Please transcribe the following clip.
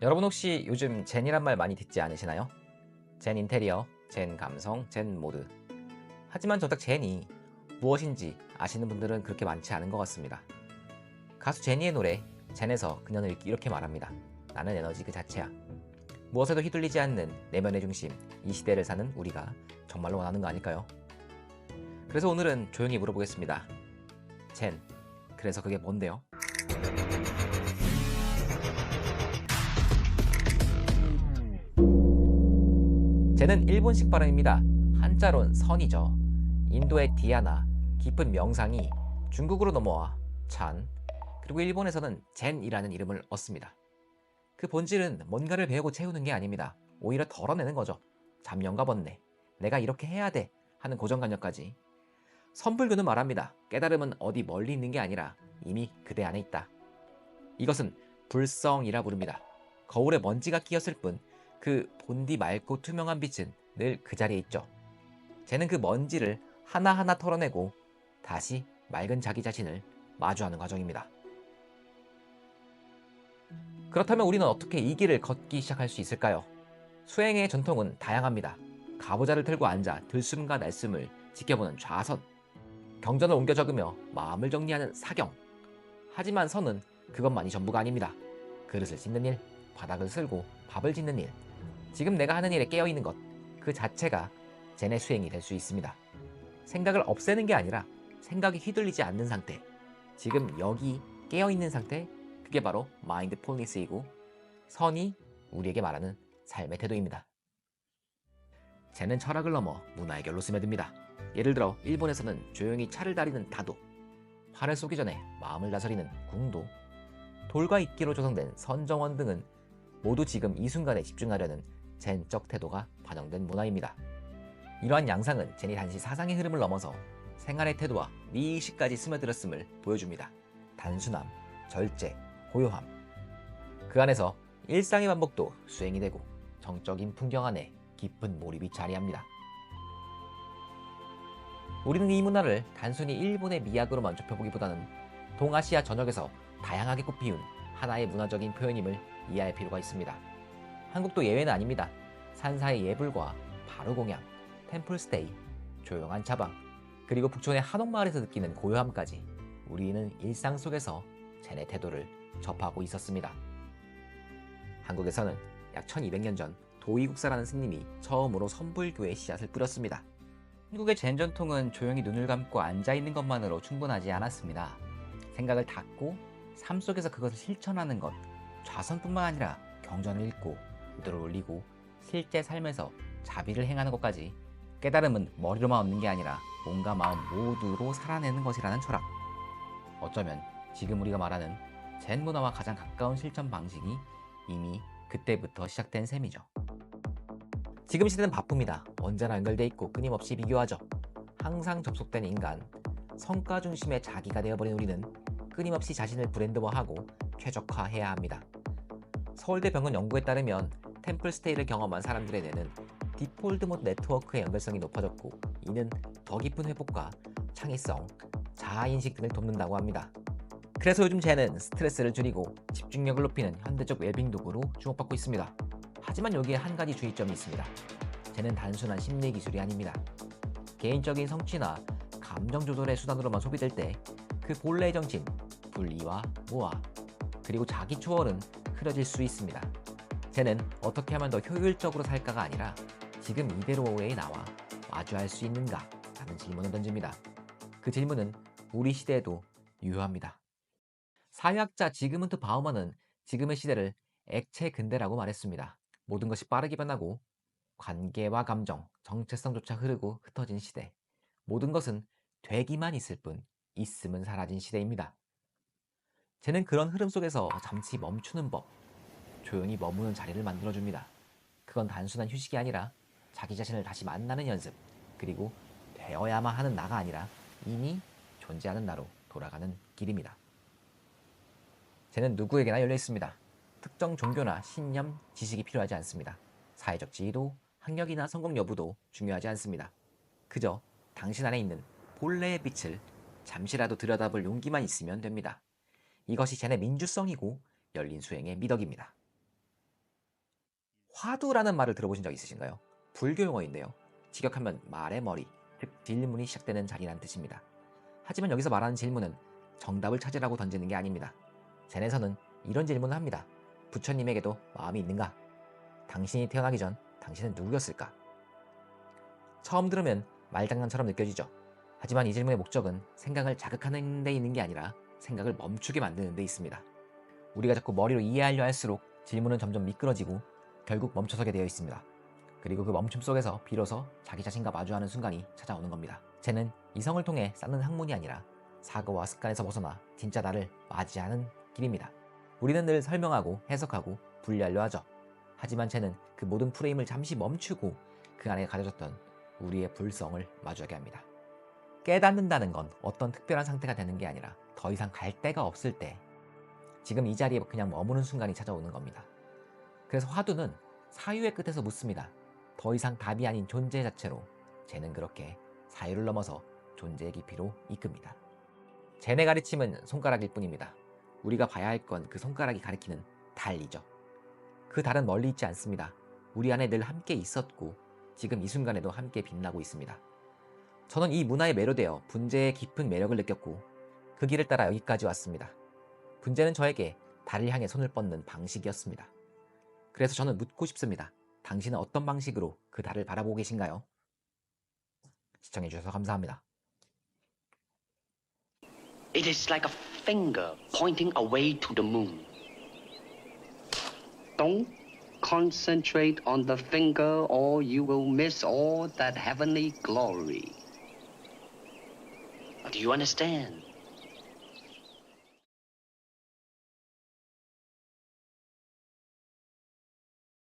여러분 혹시 요즘 젠이란 말 많이 듣지 않으시나요? 젠 인테리어, 젠 감성, 젠 모드. 하지만 정작 젠이 무엇인지 아시는 분들은 그렇게 많지 않은 것 같습니다. 가수 제니의 노래 젠에서 그녀는 이렇게 말합니다. 나는 에너지 그 자체야. 무엇에도 휘둘리지 않는 내면의 중심, 이 시대를 사는 우리가 정말로 원하는 거 아닐까요? 그래서 오늘은 조용히 물어보겠습니다. 젠, 그래서 그게 뭔데요? 젠은 일본식 발음입니다. 한자론 선이죠. 인도의 디아나, 깊은 명상이 중국으로 넘어와 찬, 그리고 일본에서는 젠이라는 이름을 얻습니다. 그 본질은 뭔가를 배우고 채우는 게 아닙니다. 오히려 덜어내는 거죠. 잡념과 번뇌, 내가 이렇게 해야 돼 하는 고정관념까지. 선불교는 말합니다. 깨달음은 어디 멀리 있는 게 아니라 이미 그대 안에 있다. 이것은 불성이라 부릅니다. 거울에 먼지가 끼었을 뿐 그 본디 맑고 투명한 빛은 늘 그 자리에 있죠. 쟤는 그 먼지를 하나하나 털어내고 다시 맑은 자기 자신을 마주하는 과정입니다. 그렇다면 우리는 어떻게 이 길을 걷기 시작할 수 있을까요? 수행의 전통은 다양합니다. 가부좌를 들고 앉아 들숨과 날숨을 지켜보는 좌선, 경전을 옮겨 적으며 마음을 정리하는 사경. 하지만 선은 그것만이 전부가 아닙니다. 그릇을 씻는 일, 바닥을 쓸고 밥을 짓는 일, 지금 내가 하는 일에 깨어 있는 것, 그 자체가 젠의 수행이 될 수 있습니다. 생각을 없애는 게 아니라 생각이 휘둘리지 않는 상태, 지금 여기 깨어 있는 상태, 그게 바로 마인드폴리스이고 선이 우리에게 말하는 삶의 태도입니다. 젠은 철학을 넘어 문화의 결로 스며듭니다. 예를 들어 일본에서는 조용히 차를 다리는 다도, 화를 쏘기 전에 마음을 다스리는 궁도, 돌과 이끼로 조성된 선정원 등은 모두 지금 이 순간에 집중하려는 젠적 태도가 반영된 문화입니다. 이러한 양상은 젠이 단지 사상의 흐름을 넘어서 생활의 태도와 미의식까지 스며들었음을 보여줍니다. 단순함, 절제, 고요함. 그 안에서 일상의 반복도 수행이 되고 정적인 풍경 안에 깊은 몰입이 자리합니다. 우리는 이 문화를 단순히 일본의 미학으로만 좁혀보기보다는 동아시아 전역에서 다양하게 꽃피운 하나의 문화적인 표현임을 이해할 필요가 있습니다. 한국도 예외는 아닙니다. 산사의 예불과 바로공양, 템플스테이, 조용한 차방, 그리고 북촌의 한옥마을에서 느끼는 고요함까지 우리는 일상 속에서 젠의 태도를 접하고 있었습니다. 한국에서는 약 1200년 전 도이국사라는 스님이 처음으로 선불교의 씨앗을 뿌렸습니다. 한국의 젠 전통은 조용히 눈을 감고 앉아 있는 것만으로 충분하지 않았습니다. 생각을 닫고 삶 속에서 그것을 실천하는 것, 좌선뿐만 아니라 경전을 읽고 의도를 올리고 실제 삶에서 자비를 행하는 것까지 깨달음은 머리로만 얻는 게 아니라 몸과 마음 모두로 살아내는 것이라는 철학. 어쩌면 지금 우리가 말하는 젠 문화와 가장 가까운 실천 방식이 이미 그때부터 시작된 셈이죠. 지금 시대는 바쁩니다. 언제나 연결돼 있고 끊임없이 비교하죠. 항상 접속된 인간, 성과 중심의 자기가 되어버린 우리는 끊임없이 자신을 브랜드화하고 최적화해야 합니다. 서울대 병원 연구에 따르면 템플스테이를 경험한 사람들의 뇌는 디폴드 모드 네트워크의 연결성이 높아졌고 이는 더 깊은 회복과 창의성, 자아인식 등을 돕는다고 합니다. 그래서 요즘 쟤는 스트레스를 줄이고 집중력을 높이는 현대적 웰빙 도구로 주목받고 있습니다. 하지만 여기에 한 가지 주의점이 있습니다. 쟤는 단순한 심리 기술이 아닙니다. 개인적인 성취나 감정 조절의 수단으로만 소비될 때 그 본래의 정신, 분리와 모아, 그리고 자기 초월은 흐려질 수 있습니다. 쟤는 어떻게 하면 더 효율적으로 살까가 아니라 지금 이대로의 나와 마주할 수 있는가? 라는 질문을 던집니다. 그 질문은 우리 시대에도 유효합니다. 사회학자 지그문트 바우먼은 지금의 시대를 액체 근대라고 말했습니다. 모든 것이 빠르게 변하고 관계와 감정, 정체성조차 흐르고 흩어진 시대. 모든 것은 되기만 있을 뿐 있음은 사라진 시대입니다. 쟤는 그런 흐름 속에서 잠시 멈추는 법, 조용히 머무는 자리를 만들어줍니다. 그건 단순한 휴식이 아니라 자기 자신을 다시 만나는 연습, 그리고 되어야만 하는 나가 아니라 이미 존재하는 나로 돌아가는 길입니다. 쟤는 누구에게나 열려 있습니다. 특정 종교나 신념, 지식이 필요하지 않습니다. 사회적 지위도, 학력이나 성공 여부도 중요하지 않습니다. 그저 당신 안에 있는 본래의 빛을 잠시라도 들여다볼 용기만 있으면 됩니다. 이것이 쟤네 민주성이고 열린 수행의 미덕입니다. 화두라는 말을 들어보신 적 있으신가요? 불교 용어인데요. 직역하면 말의 머리, 즉 질문이 시작되는 자리란 뜻입니다. 하지만 여기서 말하는 질문은 정답을 찾으라고 던지는 게 아닙니다. 젠에서는 이런 질문을 합니다. 부처님에게도 마음이 있는가? 당신이 태어나기 전 당신은 누구였을까? 처음 들으면 말장난처럼 느껴지죠. 하지만 이 질문의 목적은 생각을 자극하는 데 있는 게 아니라 생각을 멈추게 만드는 데 있습니다. 우리가 자꾸 머리로 이해하려 할수록 질문은 점점 미끄러지고 결국 멈춰서게 되어 있습니다. 그리고 그 멈춤 속에서 비로소 자기 자신과 마주하는 순간이 찾아오는 겁니다. 쟤는 이성을 통해 쌓는 학문이 아니라 사고와 습관에서 벗어나 진짜 나를 맞이하는 길입니다. 우리는 늘 설명하고 해석하고 분리하려 하죠. 하지만 쟤는 그 모든 프레임을 잠시 멈추고 그 안에 가져졌던 우리의 불성을 마주하게 합니다. 깨닫는다는 건 어떤 특별한 상태가 되는 게 아니라 더 이상 갈 데가 없을 때 지금 이 자리에 그냥 머무는 순간이 찾아오는 겁니다. 그래서 화두는 사유의 끝에서 묻습니다. 더 이상 답이 아닌 존재 자체로 쟤는 그렇게 사유를 넘어서 존재의 깊이로 이끕니다. 쟤네 가르침은 손가락일 뿐입니다. 우리가 봐야 할 건 그 손가락이 가리키는 달이죠. 그 달은 멀리 있지 않습니다. 우리 안에 늘 함께 있었고 지금 이 순간에도 함께 빛나고 있습니다. 저는 이 문화에 매료되어 분재의 깊은 매력을 느꼈고 그 길을 따라 여기까지 왔습니다. 분재는 저에게 달을 향해 손을 뻗는 방식이었습니다. 그래서 저는 묻고 싶습니다. 당신은 어떤 방식으로 그 달을 바라보고 계신가요? 시청해주셔서 감사합니다. It is like a finger pointing away to the moon. Don't concentrate on the finger or you will miss all that heavenly glory. Do you understand?